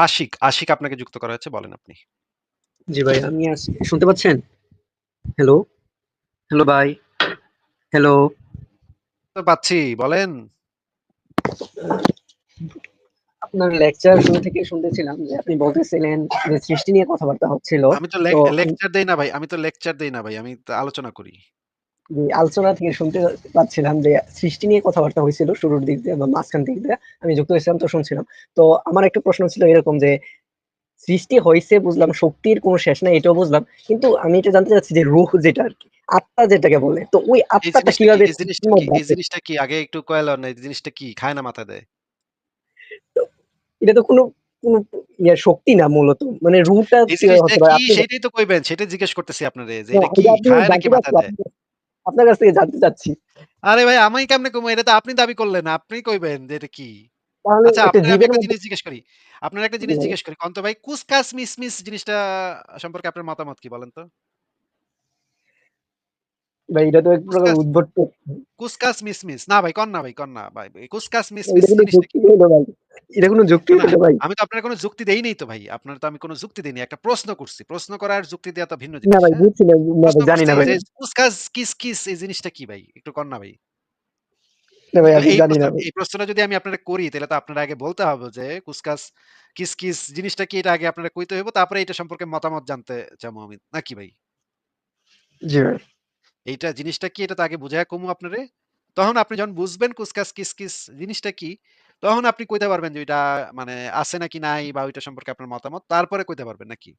আশিক, আশিক আপনাকে যুক্ত করা হয়েছে। বলেন আপনি। জি ভাই, আমি। শুনতে পাচ্ছেন? হ্যালো? হ্যালো ভাই? হ্যালো? তো পাচ্ছি, বলেন। আপনার লেকচার শুরু থেকে শুনতেছিলাম যে আপনি বলতেছিলেন যে সৃষ্টি নিয়ে কথাবার্তা হচ্ছিল। আমি তো লেক লেকচার দেই না ভাই। আমি তো লেকচার দেই না ভাই। আমি তো আলোচনা করি। আলোচনা থেকে শুনতে পাচ্ছিলাম যে সৃষ্টি নিয়ে কথাবার্তা হয়েছিল শুরুর দিক দিয়ে বা মাঝখান দিক দিয়ে। আমি যুক্ত হয়েছিলাম তো শুনছিলাম। তো আমার একটা প্রশ্ন ছিল এরকম যে সৃষ্টি হয়েছে বুঝলাম, শক্তির কোন শেষ নাই এটাও বুঝলাম। কিন্তু আমি এটা জানতে চাচ্ছি যে রূহ যেটা আরকি, আত্মা যেটাকে বলে। তো ওই আত্মাটা কি কীভাবে এই জিনিসটা কি কি আগে একটু কয়ালেন এই জিনিসটা কি? খায় না মাথা দেয়? এটা তো কোনো কোনো ইয়া শক্তি না মূলত। মানে কি কি আপনি সেইটাই তো কইবেন। সেটাই জিজ্ঞেস করতেছি আপনারে যে এটা কি? খায় নাকি মাথা দেয়? আপনার কাছ থেকে জানতে চাচ্ছি। আরে ভাই আমি কেমনে কমে এটা তো আপনি দাবি করলেন। আপনি কইবেন যে এটা কি? আচ্ছা আপনি আপনারে একটা জিনিস জিজ্ঞেস করি। আপনার একটা জিনিস জিজ্ঞেস করি। কন্ত ভাই কুসকাস মিসমিস জিনিসটা সম্পর্কে আপনার মতামত কি বলেন তো? ভাই এটা তো এক প্রকার উদ্ভট কুসকাস মিসমিস। না ভাই না ভাই, না ভাই। কুসকাস মিসমিস এটা কোন যুক্তি? ভাই? আমি তো আপনারে কোন যুক্তি দেই নাই তো ভাই। আপনার তো আমি কোন যুক্তি দেইনি। একটা প্রশ্ন করছি। প্রশ্ন করা আর যুক্তি দেওয়া তো ভিন্ন না ভাই হ্যাঁ? বুঝছি না, জানি না ভাই। কুসকাস কিস-কিস এই জিনিসটা কি ভাই? একটু কন না ভাই। না ভাই আমি জানি না এই প্রশ্নটা যদি আমি আপনারে করি তাহলে তো আপনার আগে বলতে হবে যে কুসকাস কিস-কিস জিনিসটা কি এটা আগে আপনারে কইতে হইব। তারপরে এটা সম্পর্কে মতামত জানতে চামু আমি। নাকি ভাই? জি ভাই। এইটা জিনিসটা কি এটা তো আগে বুঝায় কমু আপনারে। তখন আপনি যখন বুঝবেন কুসকাস কিস-কিস জিনিসটা কি, তখন আপনি কইতে পারবেন যে ওইটা মানে আছে নাকি নাই বা ওইটা সম্পর্কে আপনার মতামত। তারপরে কইতে পারবেন নাকি?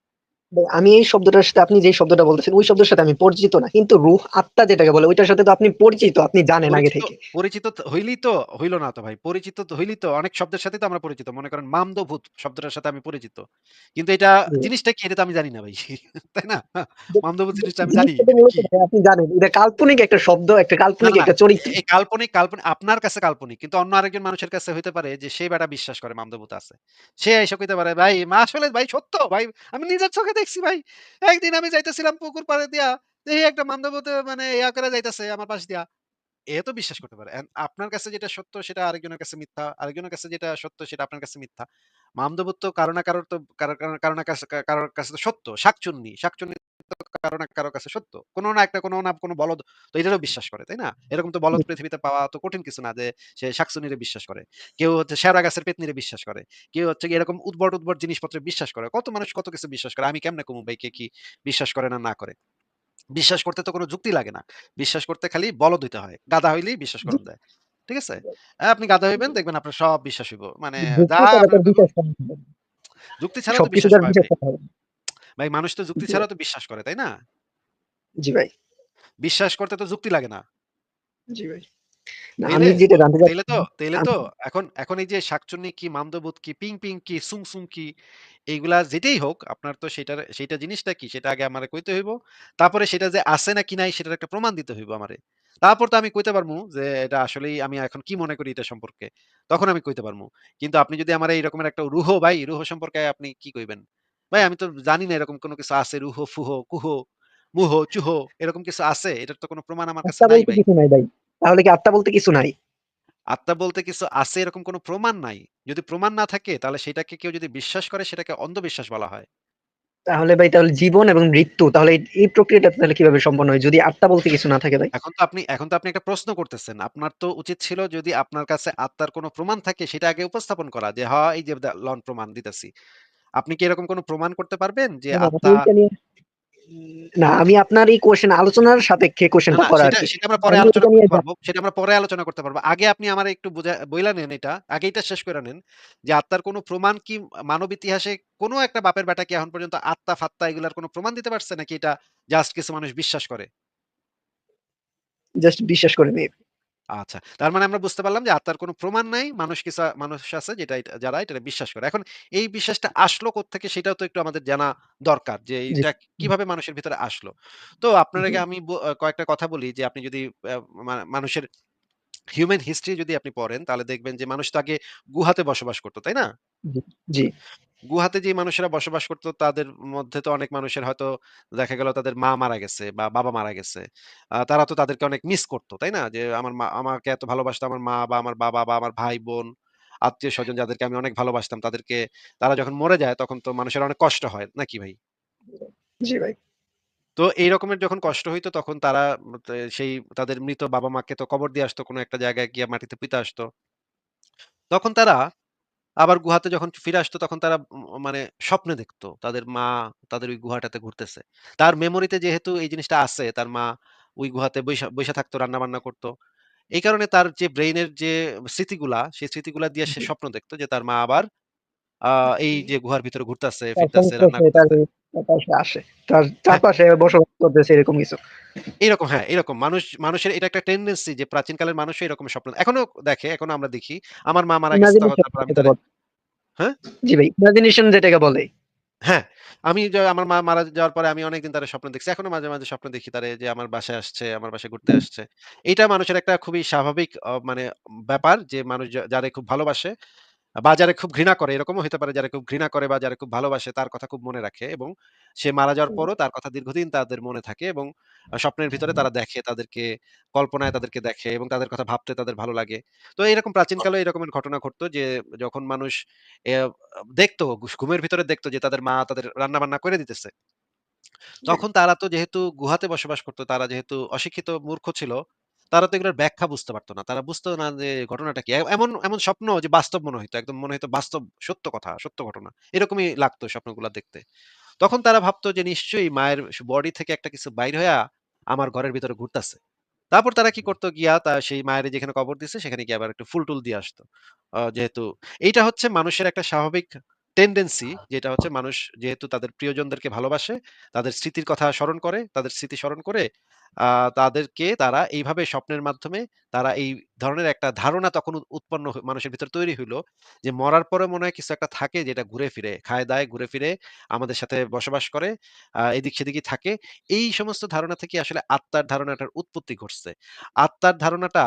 আমি এই শব্দটার সাথে আপনি যেই শব্দটা বলতেছেন ওই শব্দের সাথে আমি পরিচিত না। কিন্তু রূহ আত্মা যেটাকে বলে ওইটার সাথে তো আপনি পরিচিত, আপনি জানেন আগে থেকে। পরিচিত তো হইলেই তো হইল না তো ভাই। পরিচিত তো হইলেই তো অনেক শব্দের সাথেই তো আমরা পরিচিত। মনে করেন মামদভূত শব্দটার সাথে আমি পরিচিত। কিন্তু এটা জিনিসটা কি এটা তো আমি জানি না ভাই। তাই না? মামদভূত জিনিসটা আমি জানি আপনি জানেন। এটা কাল্পনিক একটা শব্দ, একটা কাল্পনিক। একটা চরিত্র। এই কাল্পনিক, কাল্পনিক আপনার কাছে কাল্পনিক। কিন্তু অন্য আরেকজন মানুষের কাছে হইতে পারে যে সে বেটা বিশ্বাস করে মামদভূত আছে। সে আইসা কইতে পারে, "ভাই মা আসলে ভাই সত্য ভাই। আমি নিজের চোখে দেখছি ভাই। একদিন আমি যাইতেছিলাম পুকুর পাড়ে দিয়া, দেখি একটা মামদভূত মানে ইয়া করে যাইতেছে আমার পাশ দিয়া।" এ তো বিশ্বাস করতে পারে। আপনার কাছে যেটা সত্য সেটা আরেকজনের কাছে মিথ্যা। আরেকজনের কাছে যেটা সত্য সেটা আপনার কাছে মিথ্যা। মামদভূত তো কারও না কারোর তো কারও না কাছে কারোর কাছে তো সত্য। শাকচুন্নি, শাকচুন্নি কারও না কারও কাছে সত্য। কোন না একটা কোন না কোন বলদ তো এটারও বিশ্বাস করে, তাই না? এরকম তো বলদ পৃথিবীতে পাওয়া তো কঠিন কিছু না যে সে বিশ্বাস করে। কেউ হচ্ছে শেওড়া গাছের পেত্নিরে বিশ্বাস করে। কেউ হচ্ছে এরকম উদ্ভট, উদ্ভট জিনিসপত্রে বিশ্বাস করে। কত মানুষ কত কিছু বিশ্বাস করে। আমি কেমনে কমু ভাই কে কি বিশ্বাস করে না, না করে? বিশ্বাস করতে তো কোনো যুক্তি লাগে না। বিশ্বাস করতে খালি বল দিতে হয়। গাধা হইলেই বিশ্বাস করতে দেয় ঠিক আছে? আপনি গাধা হইবেন দেখবেন আপনার সব বিশ্বাস হইব। মানে যা যুক্তি ছাড়া তো বিশ্বাস। ভাই মানুষ তো যুক্তি ছাড়া তো বিশ্বাস করে, তাই না? জি ভাই। বিশ্বাস করতে তো যুক্তি লাগে না। জি ভাই। না আমি যেটা জানতে তাইলে তো তাইলে তো এখন এখন এই যে শাকচুন্নি কি, কি, পিং-পিং কি, সুং-সুং কি এইগুলা যেটাই হোক আপনার তো সেটার সেইটা জিনিসটা কি সেটা আগে আমারে কইতে হইব। তারপরে সেটা যে আছে নাকি নাই সেটার একটা প্রমাণ দিতে হইব আমারে। তারপর তো আমি কইতে পারমু যে এটা আসলেই আমি এখন কি মনে করি এটা সম্পর্কে। তখন আমি কইতে পারমু। কিন্তু আপনি যদি আমারে এইরকমের একটা রুহ ভাই, রুহ সম্পর্কে আপনি কি কইবেন? ভাই আমি তো জানি না এরকম কোনো কিছু আছে রুহ, ফুহ, কুহ, মুহ, চুহ এরকম কিছু আছে। এটার তো কোনো প্রমাণ আমার কাছে নাই ভাই। তাহলে কি আত্মা বলতে কিছু নাই? আত্মা বলতে কিছু আছে এরকম কোন প্রমাণ নাই। যদি প্রমাণ না থাকে তাহলে সেটাকে কেউ যদি বিশ্বাস করে সেটাকে অন্ধবিশ্বাস বলা হয়। তাহলে ভাই তাহলে জীবন এবং মৃত্যু তাহলে এই প্রক্রিয়াটা তাহলে কীভাবে সম্পন্ন হয়? যদি আত্মা বলতে কিছু না থাকে ভাই? এখন তো আপনি এখন তো আপনি একটা প্রশ্ন করতেছেন। আপনার তো উচিত ছিল যদি আপনার কাছে আত্মার কোনো প্রমাণ থাকে সেটা আগে উপস্থাপন করা যে, "হ এই যে লন প্রমাণ দিতেছি।" আপনি কি এরকম কোনো প্রমাণ করতে পারবেন যে আত্মা না আমি আপনার এই কোশ্চেন আলোচনার সাপেক্ষে কোশ্চেনটা করা আছে সেটা আমরা পরে আলোচনা করতে পারব। সেটা আমরা পরে আলোচনা করতে পারব। আগে আপনি আমার একটু বইলা নেন এটা। আগে এটা শেষ করে নেন যে আত্মার কোনো প্রমাণ কি মানব ইতিহাসে কোনো একটা বাপের বেটা কি এখন পর্যন্ত আত্মা-ফাত্তা এগুলার কোনো প্রমাণ দিতে পারছে নাকি এটা জাস্ট কিছু মানুষ বিশ্বাস করে? জাস্ট বিশ্বাস করে মেয়ে। আচ্ছা। তার মানে আমরা বুঝতে পারলাম যে আত্মার কোন প্রমাণ নাই। মানুষ কিসা মানুষ আছে যেটা যারা এটা বিশ্বাস করে। এখন এই বিশ্বাসটা আসলো কোত্থেকে সেটাও তো একটু আমাদের জানা দরকার যে হুম, কীভাবে মানুষের ভিতরে আসলো। তো আপনার আগে আমি কয়েকটা কথা বলি যে আপনি যদি মানুষের হিউম্যান হিস্ট্রি যদি আপনি পড়েন তাহলে দেখবেন যে মানুষ তো আগে গুহাতে বসবাস করতো তাই না? জি, গুহাতে যে মানুষেরা বসবাস করত তাদের মধ্যে তো অনেক মানুষের হয়তো দেখা গেল তাদের মা মারা গেছে বা বাবা মারা গেছে। তারা তো তাদেরকে অনেক মিস করতো তাই না? যে আমার মা আমাকে এত ভালোবাসতো আমার মা বা আমার বাবা বা আমার ভাই-বোন। আত্মীয়স্বজন যাদেরকে আমি অনেক ভালোবাসতাম তাদেরকে তারা যখন মরে যায় তখন তো মানুষের অনেক কষ্ট হয়। নাকি ভাই? জি ভাই। তো এই রকমের যখন কষ্ট হইতো তখন তারা সেই তাদের মৃত বাবা-মাকে তো কবর দিয়ে আসতো কোনো একটা জায়গায় গিয়ে মাটিতে পুঁতে আসতো। তখন তারা আবার গুহাতে যখন ফিরে আসতো তখন তারা মানে স্বপ্নে দেখতো। তাদের মা তাদের ওই গুহাটাতে ঘুরতেছে। তার মেমোরিতে যেহেতু এই জিনিসটা আছে, তার মা ওই গুহাতে বৈশা থাকতো, রান্না-বান্না করতো এই কারণে তার যে ব্রেইনের যে স্মৃতিগুলা, সেই স্মৃতিগুলা দিয়ে সে স্বপ্ন দেখতো যে তার মা আবার আহ এই যে গুহার ভিতরে ঘুরতেছে ফিরতেছে রান্না করতেছে। চারপাশে আসে। হ্যাঁ। চারপাশে বসবাস করতেছে এরকম কিছু। এরকম হ্যাঁ, এরকম মানুষ মানুষের এটা একটা টেনডেন্সি যে প্রাচীনকালের মানুষও এরকম স্বপ্ন এখনও দেখে, এখনও আমরা দেখি। আমার মা মারা গেছে তখন ইমাজিনেশন তারপর আমি বলে। হ্যাঁ? জি ভাই, ইমাজিনেশন যেটাকে বলে। হ্যাঁ, আমি আমার মা মারা যাওয়ার পরে আমি অনেকদিন তারে স্বপ্ন দেখছি। এখনও মাঝে, মাঝে স্বপ্ন দেখি তারে যে আমার বাসায় আসছে, আমার বাসায় ঘুরতে আসছে। এটা মানুষের একটা খুবই স্বাভাবিক মানে ব্যাপার যে মানুষ যারে খুব ভালোবাসে বা যারে খুব ঘৃণা করে এরকমও হইতে পারে যারে খুব ঘৃণা করে বা যারে খুব ভালোবাসে তার কথা খুব মনে রাখে এবং সে মারা যাওয়ার পরও তার কথা দীর্ঘদিন তাদের মনে থাকে এবং স্বপ্নের ভিতরে তারা দেখে, তাদেরকে কল্পনায় তাদেরকে দেখে এবং তাদের কথা ভাবতে তাদের ভালো লাগে। তো এরকম প্রাচীনকালে এরকমের ঘটনা ঘটতো যে যখন মানুষ দেখতো ঘুমের ভিতরে দেখতো যে তাদের মা তাদের রান্না-বান্না করে দিতেছে। তখন তারা তো যেহেতু গুহাতে বসবাস করতো তারা যেহেতু অশিক্ষিত মূর্খ ছিল, তারা তো এগুলোর ব্যাখ্যা বুঝতে পারত না। তারা বুঝতো না যে ঘটনাটা কি। এমন এমন স্বপ্ন যে বাস্তব মনে হইতো। একদম মনে হইতো বাস্তব সত্য কথা, সত্য ঘটনা। এরকমই লাগতো স্বপ্নগুলা দেখতে। তখন তারা ভাবতো যে নিশ্চয়ই মায়ের বডি থেকে একটা কিছু বাইর হইয়া আমার ঘরের ভিতরে ঘুরতাছে। তারপর তারা কি করতো গিয়া তা সেই মায়ের যেখানে কবর দিছে সেখানে গিয়ে আবার একটু ফুল-টুল দিয়ে আসতো। যেহেতু এইটা হচ্ছে মানুষের একটা স্বাভাবিক টেনডেন্সি যেটা হচ্ছে মানুষ যেহেতু তাদের প্রিয়জনদেরকে ভালোবাসে, তাদের স্মৃতির কথা স্মরণ করে, তাদের স্মৃতি স্মরণ করে তাদেরকে তারা এইভাবে স্বপ্নের মাধ্যমে তারা এই ধরনের একটা ধারণা তখন উৎপন্ন মানুষের ভিতরে তৈরি হলো যে মরার পরে মনে হয় কিছু একটা থাকে যেটা ঘুরে ফিরে, খায়-দায় ঘুরে ফিরে আমাদের সাথে বসবাস করে, এদিক সেদিকই থাকে। এই সমস্ত ধারণা থেকে আসলে আত্মার ধারণাটার উৎপত্তি ঘটছে। আত্মার ধারণাটা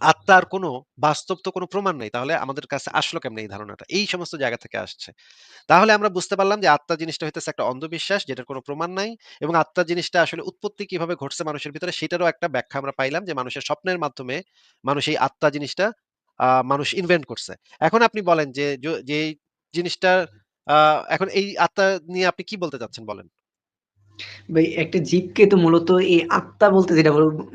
আত্মার কোনো বাস্তব তো কোনো প্রমাণ নাই। তাহলে আমাদের কাছে আসলো কেমনে এই ধারণাটা? এই সমস্ত জায়গা থেকে আসছে। তাহলে আমরা বুঝতে পারলাম যে আত্মা জিনিসটা হইতেছে একটা অন্ধবিশ্বাস, যেটার কোনো প্রমাণ নাই এবং আত্মা জিনিসটা আসলে উৎপত্তি কীভাবে ঘটছে মানুষের ভিতরে সেটারও একটা ব্যাখ্যা আমরা পাইলাম যে মানুষের স্বপ্নের মাধ্যমে মানুষ এই আত্মা জিনিসটা মানুষ ইনভেন্ট করছে। এখন আপনি বলেন যে, য জিনিসটার এখন এই আত্মা নিয়ে আপনি কি বলতে চাচ্ছেন বলেন? ভাই একটা জীবকে তো মূলত এই আত্মা বলতে যেটা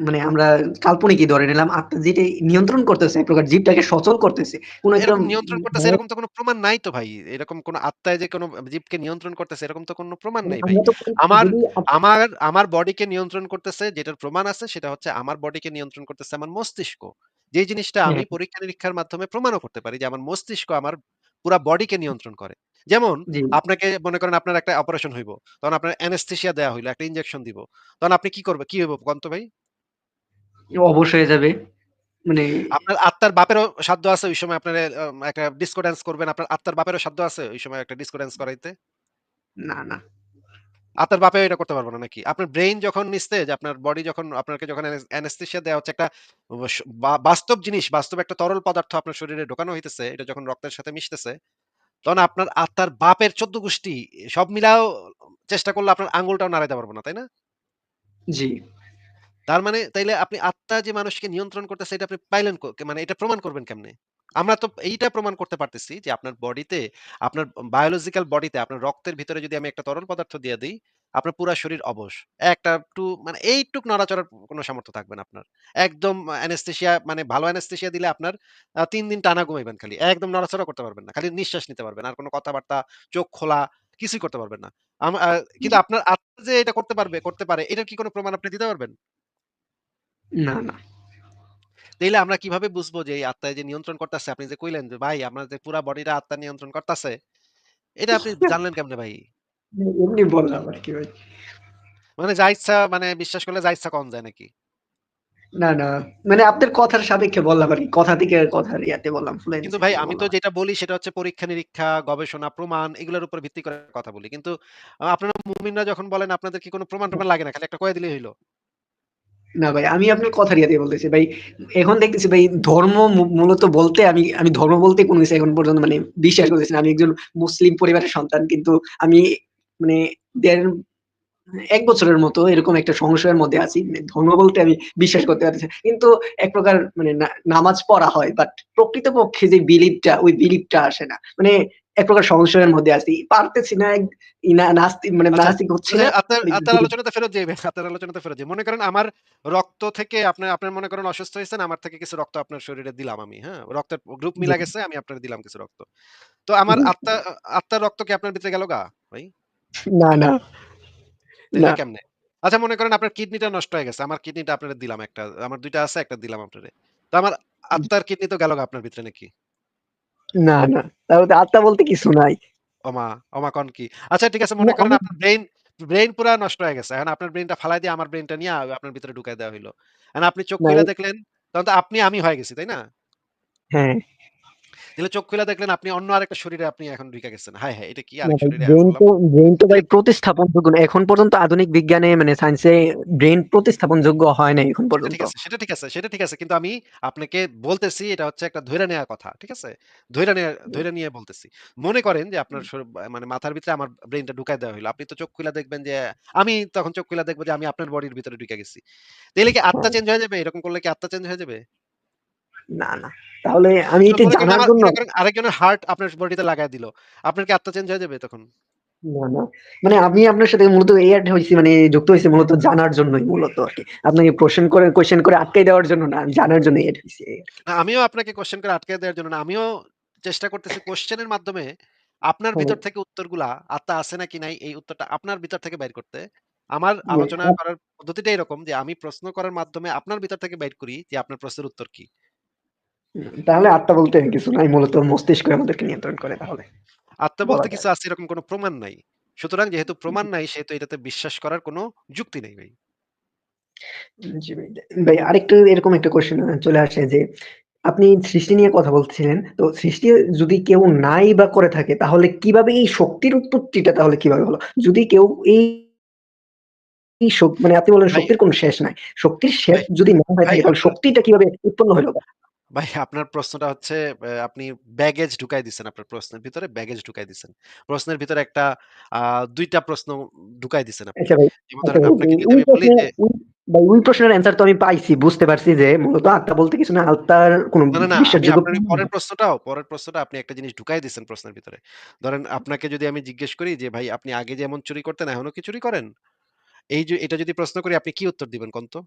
মানে আমরা কাল্পনিকই ধরে নিলাম। আত্মা যেটাই নিয়ন্ত্রণ করতেছে এক প্রকার জীবটাকে সচল করতেছে। কোন একটা এরকম নিয়ন্ত্রণ করতেছে এরকম তো কোনো প্রমাণ নাই তো ভাই। এরকম কোনো আত্মায় যে কোনো জীবকে নিয়ন্ত্রণ করতেছে এরকম তো কোনো প্রমাণ মানে নাই ভাই। আমার আমার আমার বডিকে নিয়ন্ত্রণ করতেছে যেটার প্রমাণ আছে সেটা হচ্ছে আমার বডিকে নিয়ন্ত্রণ করতেছে আমার মস্তিষ্ক। যেই জিনিসটা আমি হ্যাঁ, পরীক্ষা-নিরীক্ষার মাধ্যমে প্রমাণও করতে পারি যে আমার মস্তিষ্ক আমার পুরা বডিকে নিয়ন্ত্রণ করে। যেমন আপনাকে মনে করেন আপনার একটা অপারেশন হইব। তখন আপনার অ্যানেস্থেশিয়া দেয়া হইল, একটা ইনজেকশন দিব। তখন আপনি কি করবে কি হইব কন্ত ভাই? অবশ্যই যাবে। মানে আপনার আত্মার বাপেরও সাধ্য আছে ওই সময় আপনার একটা ডিস্কো করবেন। আপনার আত্মার বাপেরও সাধ্য আছে ওই সময় একটা ডিস্কো করাইতে? না, না। আপনার বাপেও এটা করতে পারবে না নাকি? আপনার ব্রেইন যখন নিস্তেজ, আপনার বডি যখন আপনাকে যখন অ্যানেস অ্যানেসথেসিয়া দেয়া হচ্ছে একটা বাস্তব জিনিস, বাস্তব একটা তরল পদার্থ আপনার শরীরে ঢোকানো হইতেছে, এটা যখন রক্তের সাথে মিশতেছে, তখন আপনার আত্মার বাপের ১৪ গোষ্ঠী সব মিলাও চেষ্টা করলে আপনার আঙ্গুলটাও নাড়াইতে পারব না, তাই না? জি। তার মানে তাইলে আপনি আত্মা যে মানুষকে নিয়ন্ত্রণ করতেছে এটা আপনি পাইলেন মানে এটা প্রমাণ করবেন কেমনে? আমরা তো এইটা প্রমাণ করতে পারতেছি যে আপনার বডিতে আপনার বায়োলজিক্যাল বডিতে আপনার রক্তের ভিতরে যদি আমি একটা তরল পদার্থ দিয়ে দিই আপনার পুরা শরীর অবশ। একটা একটু মানে এইটুক নড়াচড়ার কোনো সামর্থ্য থাকবে না আপনার। একদম অ্যানেসথেসিয়া মানে ভালো অ্যানেসথেসিয়া দিলে আপনার তিন দিন টানা ঘুমাইবেন খালি। একদম নড়াচড়া করতে পারবেন না। খালি নিঃশ্বাস নিতে পারবেন। আর কোনো কথাবার্তা, চোখ খোলা কিছুই করতে পারবেন না। কিন্তু আপনার আত্মা যে এটা করতে পারবে, করতে পারে এটার কি কোনো প্রমাণ আপনি দিতে পারবেন? না, না। তাইলে আমরা কীভাবে বুঝব যে এই আত্মায় যে নিয়ন্ত্রণ করতেছে? আপনি যে কইলেন যে, "ভাই আপনার যে পুরা বডিটা আত্মা নিয়ন্ত্রণ করতাছে।" এটা আপনি জানলেন কেমনে ভাই? এমনি বললাম আরকি ভাই। মানে যা ইচ্ছা মানে বিশ্বাস করলে যা ইচ্ছা কন যায় নাকি? না, না। মানে আপনার কথার সাপেক্ষে বললাম আরকি। কথা থেকে কথার ইয়াতে বললাম, কিন্তু ভাই আমি তো যেটা বলি সেটা হচ্ছে পরীক্ষা-নিরীক্ষা, গবেষণা, প্রমাণ এগুলোর উপর ভিত্তি করে কথা বলি। কিন্তু আপনারা মুমিনরা যখন বলেন আপনাদের কি কোনো প্রমাণ-টমাণ লাগে না? খালি একটা কয়ে দিলেই হইল। না ভাই, আমি আপনার কথার ইয়াতে বলতেছি ভাই। এখন দেখতেছি ভাই ধর্ম মূলত বলতে আমি আমি ধর্ম বলতে কোন কিছু এখন পর্যন্ত মানে বিশ্বাস করতেছি। আমি একজন মুসলিম পরিবারের সন্তান। কিন্তু আমি মানে দেন ১ বছরের মতো এরকম একটা সংশয়ের মধ্যে আছি। মানে ধর্ম বলতে আমি বিশ্বাস করতে পারতেছি না। কিন্তু এক প্রকার মানে নামাজ পড়া হয়। বাট প্রকৃতপক্ষে যে বিলিভ টা ওই বিলিভ টা আসে না। মানে এক প্রকার সংশয়ের মধ্যে আছি। পারতেছি না নাস্তিক মানে আচ্ছা, নাস্তিক হচ্ছি আপনার আলোচনাতে ফেরত আপনার আলোচনাতে ফেরত। মনে করেন আমার রক্ত থেকে আপনার আপনার মনে করেন অসুস্থ হইছেন, আমার থেকে কিছু রক্ত আপনার শরীরে দিলাম আমি, হ্যাঁ? রক্তের গ্রুপ মিলা গেছে, আমি আপনারে দিলাম কিছু রক্ত। তো আমার আত্মা আত্মার রক্ত কি আপনার ভিতরে গেল গা ভাই? না, না, না। কেমনে? আচ্ছা মনে করেন আপনার কিডনিটা নষ্ট হয়ে গেছে। আমার কিডনিটা আপনারে দিলাম একটা। আমার দুইটা আছে, একটা দিলাম আপনারে। তো আমার আত্মার কিডনি তো গেল গা আপনার ভিতরে নাকি? না, না। তাহলে আত্মা বলতে কিছু নাই। ওমা! ওমা কন কি? আচ্ছা ঠিক আছে মনে করেন আপনার ব্রেইন ব্রেইন পুরা নষ্ট হয়ে গেছে। এখন আপনার ব্রেইনটা ফালাই দিয়ে আমার ব্রেইনটা নিয়ে আপনার ভিতরে ঢুকায় দেওয়া হইল। এখন আপনি চোখ খুলে দেখলেন, তখন তো আপনি আমি হয়ে গেছি, তাই না? হ্যাঁ। তাহলে চোখ খুইলা দেখলেন আপনি অন্য আরেকটা শরীরে আপনি এখন ঢুইকা গেছেন। হায়, হায়! এটা কি না আরেক শরীরে ব্রেইন তো ভাই তাহলে প্রতিস্থাপনযোগ্য না। এখন পর্যন্ত আধুনিক বিজ্ঞানে মানে সায়েন্সে ব্রেইন প্রতিস্থাপনযোগ্য হয় নাই এখন পর্যন্ত। ঠিক আছে, সেটা ঠিক আছে, সেটা ঠিক আছে। কিন্তু আমি আপনাকে বলতেছি এটা হচ্ছে একটা ধইরা নেয়া কথা। ঠিক আছে? ধইরা নেয়া ধইরা নিয়ে বলতেছি। মনে করেন যে আপনার মানে মাথার ভিতরে আমার ব্রেইনটা ঢুকায় দেওয়া হলো আপনি তো চোখ খুলে দেখবেন যে আমি তখন চোখ খুইলা দেখব যে আমি আপনার বডির ভিতরে ঢুকে গেছি। তাইলে কি আত্মা হ্যাঁ। চেঞ্জ হয়ে যাবে? এরকম করলে কি আত্মা চেঞ্জ হয়ে যাবে? না, না। তাহলে আমি এটা জানার জন্য আরেকজনের হার্ট আপনার বডিতে লাগায় দিল। আপনার কি আত্মা চেঞ্জ হয়ে যাবে তখন? না, না। মানে আমি আপনার সাথে মূলত এড হইছি মানে যুক্ত হইছি মূলত জানার জন্যই মূলত আরকি। আপনাকে কোয়েশ্চেন করে কোয়েশ্চেন করে আটকাই দেওয়ার জন্য না। জানার জন্য এড। না আমিও আপনাকে কোয়েশ্চেন করে দেওয়ার জন্য না। আমিও চেষ্টা করতেছি কোয়েশ্চেন এর মাধ্যমে আপনার হ্যাঁ, ভিতর থেকে উত্তরগুলা আত্মা আছে নাকি নাই এই উত্তরটা আপনার ভিতর থেকে বের করতে। আমার মানে আলোচনা করার পদ্ধতিটা এরকম যে আমি প্রশ্ন করার মাধ্যমে আপনার ভিতর থেকে বের করি যে আপনার প্রশ্নের উত্তর কি। তাহলে আত্মা বলতে কিছু নাই মূলত মস্তিষ্ক আমাদেরকে নিয়ন্ত্রণ করে তাহলে। আত্মা বলতে কিছু আছে এরকম কোনো প্রমাণ নাই। সুতরাং যেহেতু প্রমাণ নাই সেহেতু এটাতে বিশ্বাস করার কোনো যুক্তি নেই ভাই। জি ভাই। আরেকটু এরকম একটা কোয়েশ্চেন আ চলে আসে যে আপনি সৃষ্টি নিয়ে কথা বলছিলেন। তো সৃষ্টি যদি কেউ নাই বা করে থাকে তাহলে কীভাবে এই শক্তির উৎপত্তিটা তাহলে কীভাবে হলো? যদি কেউ এই মানে আপনি বললেন শক্তির কোনো শেষ নাই। শক্তির শেষ যদি না হয়ে তাহলে শক্তিটা কীভাবে উৎপন্ন হইল? ভাই আপনার প্রশ্নটা হচ্ছে অ্যা আপনি ব্যাগেজ ঢুকায় দিছেন আপনার প্রশ্নের ভিতরে ব্যাগেজ ঢুকায় দিছেন। প্রশ্নের ভিতরে একটা আ ২ টা প্রশ্ন ঢুকায় দিছেন আপনি। আচ্ছা ভাই, যেমন আচ্ছা ধরেন ভাই আপনাকে যদি ওই আমি বলি প্রশ্নের যে ওই ভাই ওই প্রশ্নের অ্যান্সার তো আমি পাইছি। বুঝতে পারছি যে মূলত আত্মা বলতে কিছু না। আত্মার কোনো না, না, না আমি বিশ্বাসযোগ্য আপনার পরের। প্রশ্নটাও পরের প্রশ্নটা আপনি একটা জিনিস ঢুকায় দিছেন প্রশ্নের ভিতরে। ধরেন আপনাকে যদি আমি জিজ্ঞেস করি যে ভাই আপনি আগে যেমন চুরি করতেন এখনও কি চুরি করেন? এই যে এটা যদি প্রশ্ন করি আপনি কি উত্তর দিবেন কোন তো?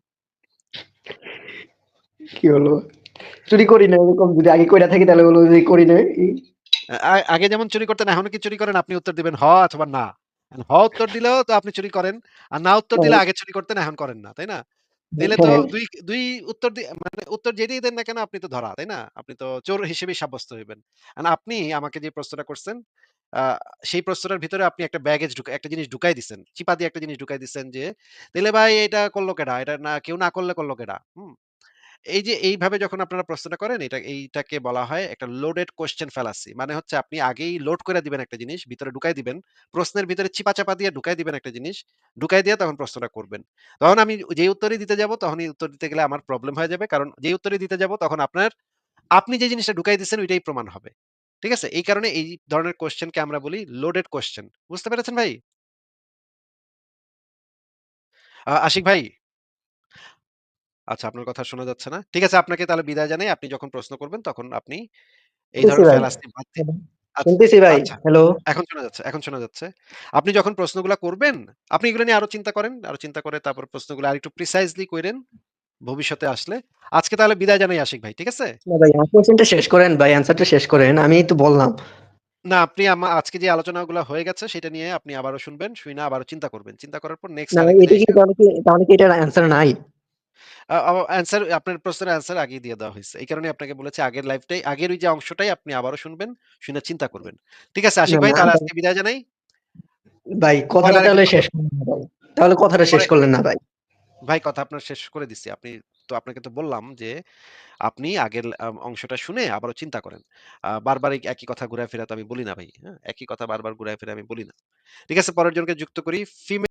কি বলব? চুরি করি না এরকম যদি আগে কইরা থাকি তাহলে বলব যে করি আ আগে যেমন চুরি করতেন এখনও কি চুরি করেন? আপনি উত্তর দিবেন হ অথবা না। হ উত্তর দিলেও তো আপনি চুরি করেন। আর না উত্তর দিলে হ্যাঁ, আগে চুরি করতেন এখন করেন না। তাই না? তাইলে তো হ্যাঁ, ২ ২ উত্তর মানে উত্তর যেটাই দেন না কেন আপনি তো ধরা, তাই না? আপনি তো চোর হিসেবে সাব্যস্ত হইবেন। এখন আপনি আমাকে যে প্রশ্নটা করছেন, সেই প্রশ্নটার ভিতরে আপনি একটা ব্যাগেজ ঢুকা একটা জিনিস ঢুকাই দিছেন। চিপা দিয়ে একটা জিনিস ঢুকাই দিছেন যে, "তাইলে ভাই এটা করল কেডা? এটা না কেউ না করলে করল কেডা?" হুম? এই যে এইভাবে যখন আপনারা প্রশ্নটা করেন এটা এইটাকে বলা হয় একটা লোডেড কোয়েশ্চেন ফ্যালাসি। মানে হচ্ছে আপনি আগেই লোড করে দিবেন একটা জিনিস, ভিতরে ঢুকাই দিবেন। প্রশ্নের ভিতরে চিপা-চাপা দিয়ে ঢুকাই দিবেন একটা জিনিস। ঢুকাই দিয়ে তখন প্রশ্নটা করবেন। তখন আমি যেই উত্তরই দিতে যাব তখনই উত্তর দিতে গেলে আমার প্রবলেম হয়ে যাবে। কারণ যেই উত্তরই দিতে যাব তখন আপনার আপনি যে জিনিসটা ঢুকাই দিচ্ছেন ওইটাই প্রমাণ হবে। ঠিক আছে? এই কারণে এই ধরনের কোয়েশ্চেনকে আমরা বলি লোডেড কোয়েশ্চেন। বুঝতে পেরেছেন ভাই? আশিক ভাই? আচ্ছা আপনার কথা শোনা যাচ্ছে না। ঠিক আছে আপনাকে তাহলে বিদায় জানাই। আপনি যখন প্রশ্ন করবেন তখন আপনি এই শুনতেছি ধরনের ভাই। ফেলাস্তি বাদ দিয়ে আচ্ছা, শুনতেছি ভাই। আচ্ছা। হ্যালো। এখন শোনা যাচ্ছে, এখন শোনা যাচ্ছে। আপনি যখন প্রশ্নগুলা করবেন, আপনি এগুলো নিয়ে আরও চিন্তা করেন। আরও চিন্তা করে তারপর প্রশ্নগুলো আরেকটু প্রিসাইজলি কইরেন ভবিষ্যতে আসলে। আজকে তাহলে বিদায় জানাই আশিক ভাই। ঠিক আছে? না ভাই আমার শেষ করেন ভাই, অ্যান্সারটা শেষ করেন। আমি তো বললাম। না আপনি আমা আজকে যে আলোচনাগুলা হয়ে গেছে সেটা নিয়ে আপনি আবারও শুনবেন। শুনে আবারও চিন্তা করবেন। চিন্তা করার পর নেক্সট না ভাই আরেকদিন এটা কি তাহলে কি তাহলে কি এটার অ্যান্সার নাই? অ্যান্সার আপনার প্রশ্নের অ্যান্সার আগেই দিয়ে দেওয়া হইছে। এই কারণেই আপনাকে বলেছি আগের লাইভটাই আগের ওই যে অংশটাই আপনি আবারও শুনবেন, শুইনা চিন্তা করবেন। ঠিক আছে আশিক ভাই তাহলে আজকে বিদায় জানাই। ভাই কথাটা তাহলে শেষ। তাহলে কথাটা শেষ করলেন না ভাই। ভাই কথা আপনার শেষ করে দিছি। আপনি তো আপনাকে তো বললাম যে আপনি আগের অংশটা শুনে আবারও চিন্তা করেন। বারবার একই কথা ঘুরায় ফিরায় তো আমি বলি না ভাই। হ্যাঁ? একই কথা বারবার ঘুরায় ফিরায় আমি বলি না। ঠিক আছে পরের জনকে যুক্ত করি। ফিমে